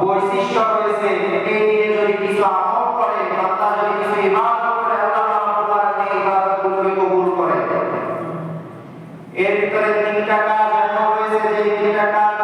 বৈশিষ্ট্য রয়েছে এই নিয়ে যদি কিছু এর ভিতরে তিনটা কাজ এমন রয়েছে যে তিনটা কাজ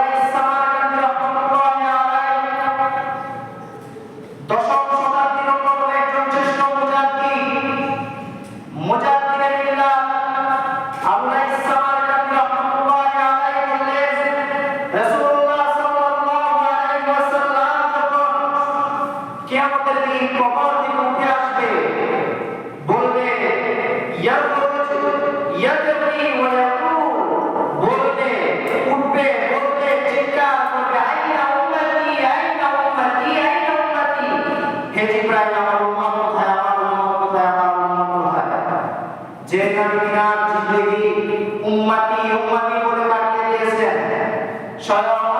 কে আমাদের দিন কখন দিন আসবে। বলবে বলবে উঠবে বলবে বলে কাটিয়ে দিয়েছেন। স্বয়ং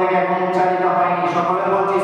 থেকে এখন উচ্চারিত হয়নি? সকলে বলছি